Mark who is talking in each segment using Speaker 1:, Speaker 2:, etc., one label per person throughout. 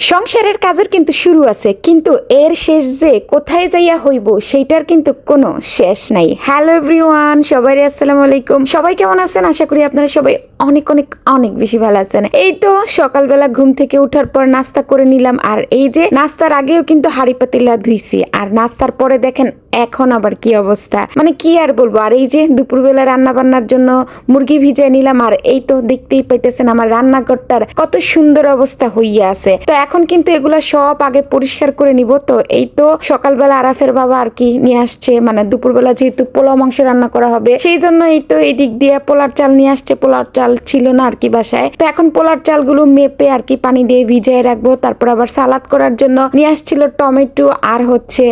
Speaker 1: সংসারের কাজের কিন্তু শুরু আছে, কিন্তু এর শেষ যে কোথায় যাইয়া হইব, সেইটার কিন্তু কোনো শেষ নাই। হ্যালো এভরিওয়ান সবাই আসসালামু আলাইকুম। সবাই কেমন আছেন? আশা করি আপনারা সবাই অনেক অনেক অনেক বেশি ভালো আছেন। এই তো সকালবেলা ঘুম থেকে উঠার পর নাস্তা করে নিলাম, আর এই যে নাস্তার আগেও কিন্তু হাড়ি পাতিলা ধুইছি, আর নাস্তার পরে দেখেন এখন আবার কি অবস্থা? মানে কি আর বলব? আর এই যে দুপুরবেলা রান্না বান্নার জন্য মুরগি ভিজিয়ে নিলাম, আর এই তো দেখতেই পাইতেছেন আমার রান্নাঘরটার কত সুন্দর অবস্থা হইয়া আছে। তো এখন কিন্তু এগুলা সব আগে পরিষ্কার করে নিব। তো এই তো সকালবেলা আরাফের বাবা আর কি নিয়ে আসছে মানে দুপুরবেলা যেহেতু পোলাও মাংস রান্না করা হবে, সেই জন্য এই তো এই দিক দিয়ে পোলার চাল নিয়ে আসছে। পোলার চাল ছিল না আর কি বাসায়। তো এখন পোলার চালগুলো মেপে আর কি পানি দিয়ে ভিজিয়ে রাখব। তারপর আবার সালাদ করার জন্য নিয়ে আসছিল টমেটো, আর হচ্ছে,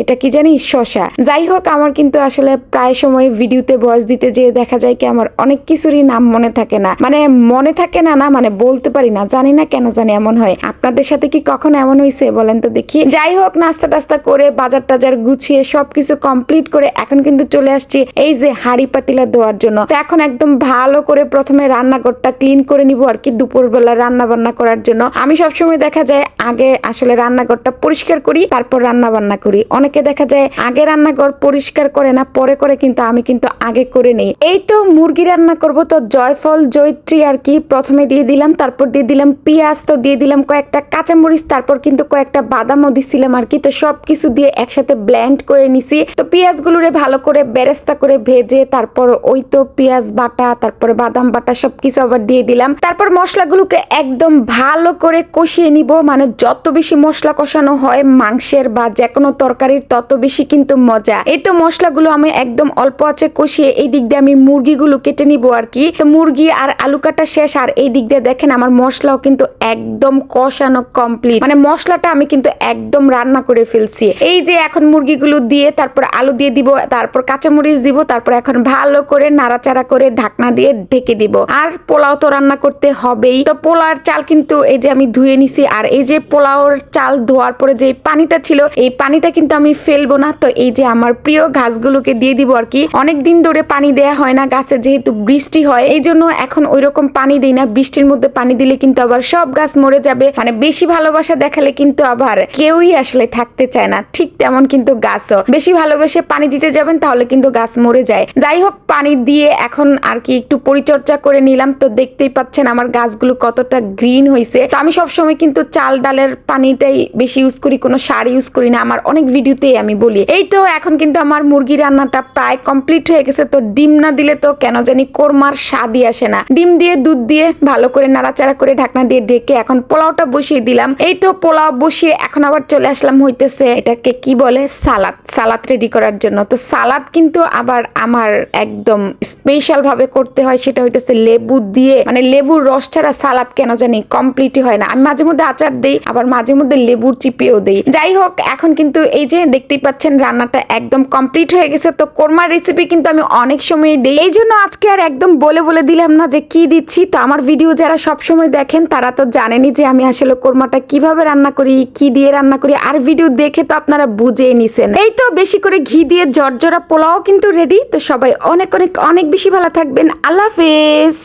Speaker 1: এটা কি জানি শশা যাই হোক আমার কিন্তু আসলে প্রায় সময় ভিডিওতে ভয়েস দিতে যেয়ে দেখা যায় কি আমার অনেক কিছুরই নাম মনে থাকে না। মানে মনে থাকে না না মানে বলতে পারি না, জানি না কেন জানি এমন হয়। আপনাদের সাথে কি কখনো এমন হয়েছে বলেন তো দেখি। যাই হোক নাস্তা টাস্তা করে, বাজার টাজার গুছিয়ে সবকিছু কমপ্লিট করে এখন কিন্তু চলে আসছি এই যে হাড়ি পাতিলা দেওয়ার জন্য। তো এখন একদম ভালো করে প্রথমে রান্নাঘরটা ক্লিন করে নিব আর কি দুপুরবেলা রান্না বান্না করার জন্য। আমি সবসময় দেখা যায় আগে আসলে রান্নাঘরটা পরিষ্কার করি, তারপর রান্না বান্না করি। অনেকে দেখা যায় আগে রান্নাঘর পরিষ্কার করে না, পরে করে কিন্তু আমি কিন্তু আগে করে নেই। এই তো মুরগি রান্না করব তো জয়ফল, জয়ত্রী আর কি, প্রথমে দিয়ে দিলাম, তারপর দিয়ে দিলাম পেঁয়াজ, তো দিয়ে দিলাম কয়েকটা কাঁচামরিচ, তারপর কিন্তু কয়েকটা বাদামও দিছিলাম আর কি, তো সব কিছু দিয়ে একসাথে ব্ল্যান্ড করে নিছি। তো পেঁয়াজগুলোরে ভালো করে বেরেস্তা করে ভেজে, তারপর ওই তো পেঁয়াজ বাটা, তারপর বাদাম বাটা সবকিছু আবার দিয়ে দিলাম। তারপর মশলাগুলোকে একদম ভালো করে কষিয়ে নিব মানে যত বেশি মশলা কষানো হয়, মাংসের বা যে কোনো তরকারির তত বেশি কিন্তু মজা। এই তো মশলাগুলো আমি একদম অল্প আছে কষিয়ে এই দিক দিয়ে আমি মুরগিগুলো কেটে নিব আর কি। তো মুরগি আর আলু কাটা শেষ আর এই দিক দিয়ে দেখেন আমার মশলাও কিন্তু একদম কষানো কমপ্লিট মানে মশলাটা আমি কিন্তু একদম রান্না করে ফেলছি। এই যে এখন মুরগিগুলো দিয়ে তারপর আলু দিয়ে দিব, তারপর কাঁচামরিচ দিব, তারপর এখন ভালো করে নাড়াচাড়া করে ঢাকনা দিয়ে ঢেকে দিব। আর পোলাও তো রান্না করতে হবেই। তো পোলাওর চাল কিন্তু এই যে আমি ধুয়ে নিছি আর এই যে পোলাওর চাল ধোয়ার পরে যে পানিটা ছিল, এই পানিটা কিন্তু আমি ফেলব না। তো এই যে আমার প্রিয় ঘাসগুলোকে দিয়ে দিব আর কি। অনেক দিন ধরে পানি দেয়া হয় না, গাছে যেহেতু বৃষ্টি হয়, এই জন্য এখন ওই রকম পানি দিই না। বৃষ্টির মধ্যে পানি দিলে কিন্তু আবার সব গাছ মরে যাবে। মানে বেশি ভালোবাসা দেখালে কিন্তু আবার কেউই আসলে থাকতে চায় না। ঠিক তেমন কিন্তু গাছও। বেশি ভালোবেসে পানি দিতে যাবেন তাহলে কিন্তু গাছ মরে যায়। যাই হোক, পানি দিয়ে এখন আর কি একটু পরিচর্যা করে নিলাম। তো দেখতেই পাচ্ছেন আমার গাছগুলো কতটা গ্রিন হয়েছে তো আমি সবসময় কিন্তু চাল ডালের পানিটাই বেশি ইউজ করি, কোনো সার ইউজ করি না। আমার অনেক ভিডিওতেই আমি বলি, এই তো এখন কিন্তু আমার মুরগি রান্নাটা প্রায় কমপ্লিট হয়ে গেছে, তো ডিম না দিলে তো কেন জানি কোরমার স্বাদই আসে না। ডিম দিয়ে, দুধ দিয়ে ভালো করে নাড়াচাড়া করে ঢাকনা দিয়ে ঢেকে এখন পোলাওটা বসিয়ে দিলাম। এই তো পোলাও বসিয়ে এখন আবার চলে আসলাম হইতেছে এটাকে কি বলে? সালাদ। সালাদ রেডি করার জন্য। তো সালাদ কিন্তু আবার আমার একদম স্পেশাল ভাবে করতে হয়, সেটা হইতেছে লেবু দিয়ে। মানে লেবুর রস ছাড়া সালাদ কেন জানি কমপ্লিটই হয় না। আমি মাঝে মধ্যে আচার দেই, আবার মাঝে মধ্যে লেবুর চিপিয়েও দেই। যাই হোক, এখন কিন্তু এই যে দেখতেই পাচ্ছেন রান্নাটা একদম কমপ্লিট হয়ে গেছে। তো কোরমার রেসিপি কিন্তু আমি অনেক সময় দিই। এই জন্য আজকে আর একদম বলে বলে দিলাম না যে কি দিচ্ছি। তো আমার ভিডিও যারা সব সময় দেখেন, তারা তো জানেনই যে আমি আসলে কোরমাটা কীভাবে রান্না করি, কি দিয়ে রান্না করি। আর ভিডিও দেখে তো আপনারা বুঝে নিছেন। এই তো বেশি করে ঘি দিয়ে জর্জরা পোলাও কিন্তু রেডি তো সবাই অনেক অনেক অনেক বেশি ভালো থাকবেন। আল্লাহ হাফেজ।